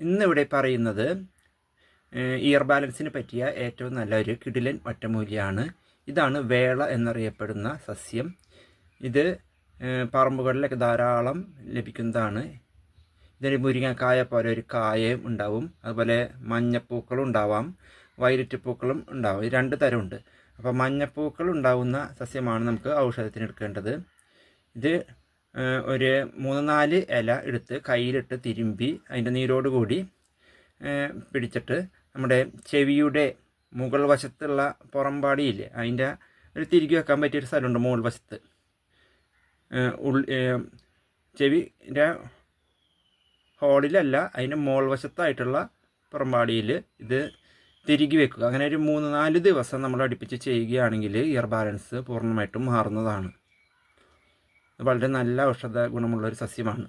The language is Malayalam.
ഇന്നിവിടെ പറയുന്നത് ഇയർ ബാലൻസിന് പറ്റിയ ഏറ്റവും നല്ല ഒരു കിടിലൻ ഒറ്റമൂലിയാണ് ഇതാണ് വേള എന്നറിയപ്പെടുന്ന സസ്യം. ഇത് പറമ്പുകളിലൊക്കെ ധാരാളം ലഭിക്കുന്നതാണ്. ഇതിന് മുരിങ്ങക്കായ പോലെ ഒരു കായയും ഉണ്ടാവും. അതുപോലെ മഞ്ഞപ്പൂക്കളും ഉണ്ടാവാം. വയലറ്റ് പൂക്കളും ഉണ്ടാവും രണ്ട് തരമുണ്ട്. അപ്പോൾ മഞ്ഞപ്പൂക്കൾ ഉണ്ടാവുന്ന സസ്യമാണ് നമുക്ക് ഔഷധത്തിന് എടുക്കേണ്ടത്. ഇത് ഒരു മൂന്ന് നാല് ഇല എടുത്ത് കയ്യിലിട്ട് തിരുമ്പി അതിന്റെ നീരോട് കൂടി പിടിച്ചിട്ട് നമ്മുടെ ചെവിയുടെ മുകൾ വശത്തുള്ള പുറംപാടിയില്ലേ അതിന്റെ ഒരു തിരികെ വെക്കാൻ പറ്റിയൊരു സ്ഥലമുണ്ട് മുകൾ വശത്ത്. ഉൾ- ചെവിന്റെ ഹോളിലല്ല അതിന്റെ മോൾ വശത്തായിട്ടുള്ള പുറംപാടിയിൽ ഇത് തിരികെ വെക്കുക. അങ്ങനെ ഒരു മൂന്ന് നാല് ദിവസം നമ്മൾ അടുപ്പിച്ച് ചെയ്യുകയാണെങ്കിൽ ഇയർ ബാലൻസ് പൂർണമായിട്ടും മാറുന്നതാണ്. വളരെ നല്ല ഔഷധ ഗുണമുള്ള ഒരു സസ്യമാണ്.